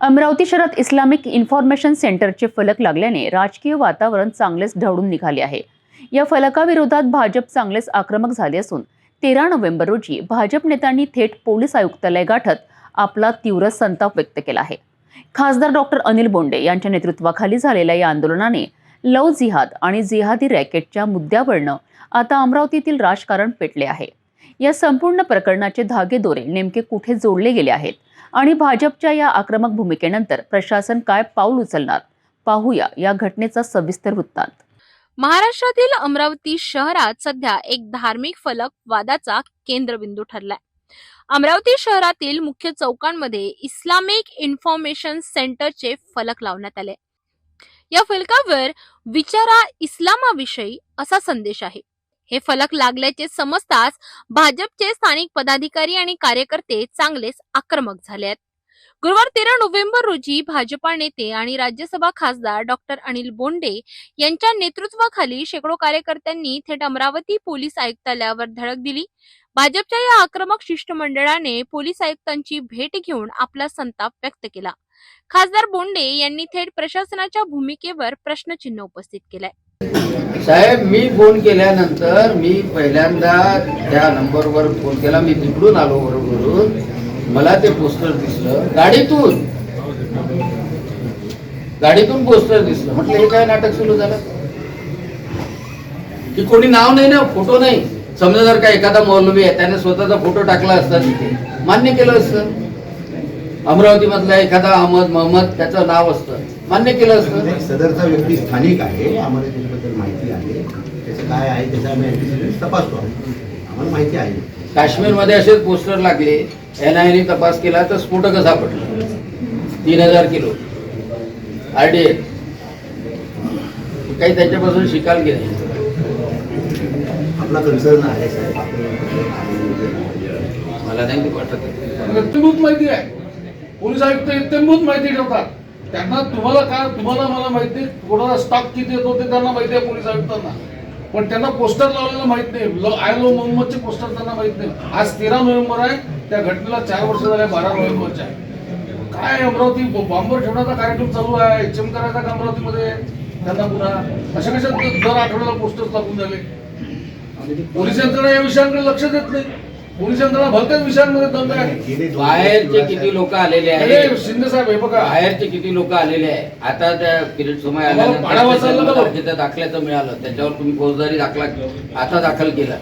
अमरावती शहरात Islamic information सेंटरचे फलक लागल्याने राजकीय वातावरण चांगलेच ढवळून निघाले आहे. या फलकाविरोधात भाजप चांगलेच आक्रमक झाले असून तेरा नोव्हेंबर रोजी भाजप नेत्यांनी थेट पोलीस आयुक्तालय गाठत आपला तीव्र संताप व्यक्त केला आहे. खासदार डॉक्टर अनिल बोंडे यांच्या नेतृत्वाखाली झालेल्या या आंदोलनाने लव जिहाद आणि जिहादी रॅकेटच्या मुद्द्यावरनं आता अमरावतीतील राजकारण पेटले आहे. या संपूर्ण प्रकरणाचे धागेदोरे नेमके कुठे जोडले गेले आहेत? आणि भाजपच्या या आक्रमक भूमिकेनंतर प्रशासन काय पाऊल उचलणार? पाहूया या घटनेचा सविस्तर वृत्तांत. महाराष्ट्रातील अमरावती शहरात सध्या एक धार्मिक फलक वादाचा केंद्रबिंदू ठरलाय. अमरावती शहरातील मुख्य चौकांमध्ये इस्लामिक इन्फॉर्मेशन सेंटरचे फलक लावण्यात आले. या फलकावर विचारा इस्लामाविषयी असा संदेश आहे. हे फलक लागल्याचे समजताच भाजपचे स्थानिक पदाधिकारी आणि कार्यकर्ते चांगलेच आक्रमक झाले आहेत गुरुवार तेरा नोव्हेंबर रोजी भाजपा नेते आणि राज्यसभा खासदार डॉक्टर अनिल बोंडे यांच्या नेतृत्वाखाली शेकडो कार्यकर्त्यांनी थेट अमरावती पोलीस आयुक्तालयावर धडक दिली. भाजपच्या या आक्रमक शिष्टमंडळाने पोलीस आयुक्तांची भेट घेऊन आपला संताप व्यक्त केला. खासदार बोंडे यांनी थेट प्रशासनाच्या भूमिकेवर प्रश्नचिन्ह उपस्थित केलंय. साहेब मी फोन केल्यानंतर मी पहिल्यांदा त्या नंबरवर फोन केला. मी तिकडून आलो बरोबरून मला ते पोस्टर दिसलं. गाडीतून. गाडीतून पोस्टर दिसलं. म्हटलं हे काय नाटक सुरू झालं? की कोणी नाव नाही ना फोटो नाही. समजा जर का एखादा मौलवी आहे त्याने स्वतःचा फोटो टाकला असता तिथे. मान्य केलं असतं. अमरावती मधला एखादा अहमद मोहम्मद त्याचं नाव असतं. मान्य केलं असतं? नाही, सदरचा व्यक्ती स्थानिक आहे आम्हाला त्याच्याबद्दल माहिती आहे. त्याचं काय आहे त्याचा आम्ही तपासतो आम्हाला माहिती आहे. काश्मीरमध्ये असेच पोस्टर लागले एन आयने तपास केला तर स्फोटक सापडलं. तीन हजार किलो. आरडीए काही त्याच्यापासून शिकाल की नाही? आपला कन्सर्न आहे साहेब. मला नाही वाटत. माहिती आहे. पोलीस आयुक्त इत्यंभूत माहिती ठेवतात त्यांना तुम्हाला काय तुम्हाला मला माहिती कोणाला स्टॉक किती येतो ते त्यांना माहिती आहे पोलीस आयुक्तांना. पण त्यांना पोस्टर लावलेलं माहीत नाही. ल- आय लो मोहम्मदचे पोस्टर त्यांना माहीत नाही. आज तेरा नोव्हेंबर आहे. त्या घटनेला चार वर्ष झाले बारा नोव्हेंबरच्या. काय अमरावती बॉम्बर ठेवण्याचा कार्यक्रम चालू आहे. एच एम करायचा का अमरावतीमध्ये? त्यांना पुन्हा अशा कशा दर आठवड्याला पोस्टर लागून झाले पोलीस यंत्रणा या विषयांकडे लक्ष देत नाही. पोलीस यंत्रणा भलत्याच विषयांमध्ये आहे दोन बाहेरचे किती लोक आलेले अरे आहेत? शिंदे साहेब हे बघा. बाहेरचे किती लोक आलेले आहे आता त्या किरीट सोमय आम्हाला पाडा वाचायला नको. आल्यानंतर दाखल्याचं मिळालं. त्याच्यावर तुम्ही फौजदारी दाखला आता दाखल केला.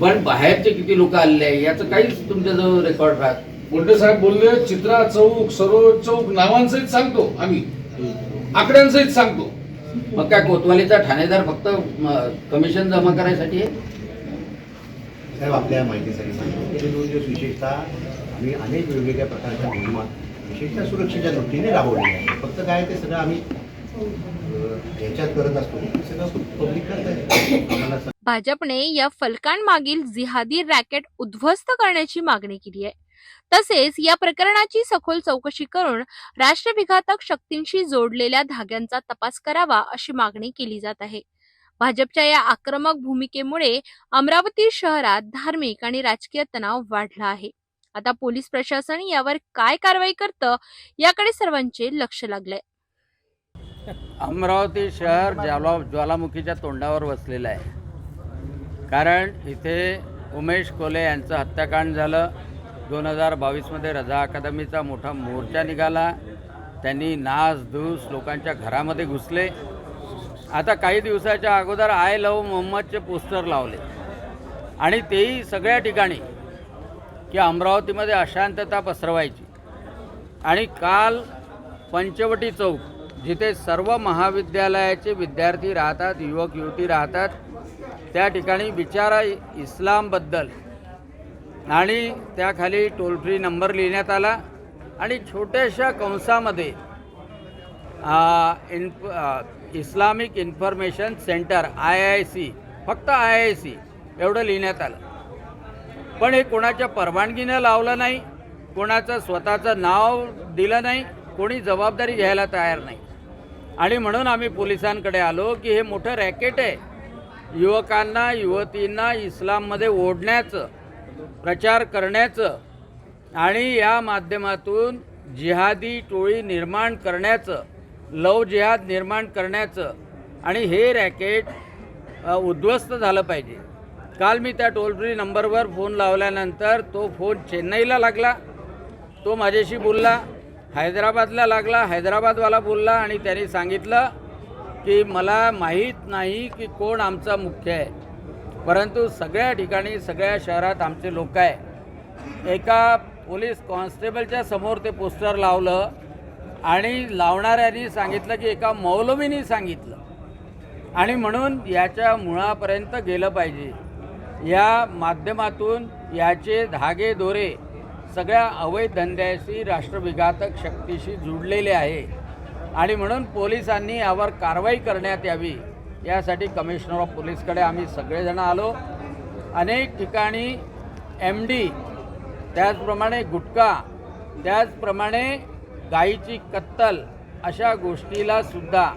पण बाहेरचे किती लोक आलेले आहे याचं काहीच तुमच्याजवळ रेकॉर्ड राहत बोलटे साहेब बोलले? चित्रा चौक सरोज चौक नावांसहित सांगतो आम्ही. आकड्यांसहित सांगतो. मग काय कोतवालीचा ठाणेदार फक्त म, कमिशन जमा करायसाठी आहे? साहेब आपल्या माहितीसाठी सांगतो. गेले दोन दिवस विशेषतः आम्ही अनेक वेगवेगळ्या प्रकारच्या मोहिमा विशेषतः सुरक्षेच्या दृष्टीने राबवलेल्या आहेत. फक्त काय ते सगळं आम्ही ह्याच्यात करत असतो. ते सगळं पब्लिक करत आहे भाजपने या फलकांमागील जिहादी रॅकेट उद्ध्वस्त करण्याची मागणी केली आहे. तसेच या प्रकरणाची सखोल चौकशी करून राष्ट्रविघातक शक्तींशी जोडलेल्या धाग्यांचा तपास करावा अशी मागणी केली जात आहे. भाजपच्या या आक्रमक भूमिकेमुळे अमरावती शहरात धार्मिक आणि राजकीय तणाव वाढला आहे. आता पोलीस प्रशासन यावर काय कारवाई करतं याकडे सर्वांचे लक्ष लागलंय. अमरावती शहर ज्वाला ज्वालामुखीच्या तोंडावर वसलेलं आहे. कारण इथे उमेश कोले यांचं हत्याकांड झालं. दोन हजार बावीसमध्ये रजा अकादमीचा मोठा मोर्चा निघाला. त्यांनी नास धूस लोकांच्या घरामध्ये घुसले. आता काही दिवसाच्या अगोदर आय लव मोहम्मदचे पोस्टर लावले. आणि तेही सगळ्या ठिकाणी की अमरावतीमध्ये अशांतता पसरवायची. आणि काल पंचवटी चौक जिथे सर्व महाविद्यालयाचे विद्यार्थी राहतात युवक युवती राहतात त्या ठिकाणी विचारा इस्लामबद्दल आणि त्याखाली टोल फ्री नंबर लिहिण्यात आला. आणि छोट्याशा कंसामध्ये इन्फ Islamic information centre I I C फक्त आय आय सी एवढं लिहिण्यात आलं. पण हे कोणाच्या परवानगीनं लावलं नाही कोणाचं स्वतःचं नाव दिलं नाही कोणी जबाबदारी घ्यायला तयार नाही. आणि म्हणून आम्ही पोलिसांकडे आलो की हे मोठं रॅकेट आहे. युवकांना युवतींना इस्लाममध्ये ओढण्याचं प्रचार करण्याचं आणि या माध्यमातून जिहादी टोळी निर्माण करण्याचं लव जिहाद निर्माण करण्याचं आणि हे रॅकेट उद्ध्वस्त झालं पाहिजे. काल मी त्या टोल फ्री नंबरवर फोन लावल्यानंतर तो फोन चेन्नईला लागला तो माझ्याशी बोलला हैदराबादला लागला हैदराबादवाला बोलला आणि त्यांनी सांगितलं की मला माहीत नाही की कोण आमचा मुख्य आहे. परंतु सगळ्या ठिकाणी सगळ्या शहरात आमचे लोक आहे एका पोलीस कॉन्स्टेबलच्या समोर ते पोस्टर लावलं आणि लावणाऱ्यांनी सांगितलं की एका मौलवीनी सांगितलं. आणि म्हणून याच्या मुळापर्यंत गेलं पाहिजे. या माध्यमातून याचे धागे दोरे सगळ्या अवैध धंद्याशी राष्ट्रविघातक शक्तीशी जुडलेले आहे. आणि म्हणून पोलिसांनी यावर कारवाई करण्यात यावी यासाठी कमिशनर ऑफ पोलीसकडे आम्ही सगळेजण आलो. अनेक ठिकाणी एम डी त्याचप्रमाणे गुटखा त्याचप्रमाणे गायीची कत्तल अशा गोष्टीला सुद्धा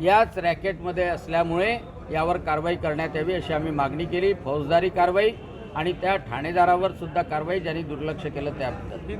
याच रॅकेटमध्ये असल्यामुळे यावर कारवाई करण्यात यावी अशी आम्ही मागणी केली. फौजदारी कारवाई आणि त्या ठाणेदारावर सुद्धा कारवाई ज्यांनी दुर्लक्ष केलं त्याबद्दल.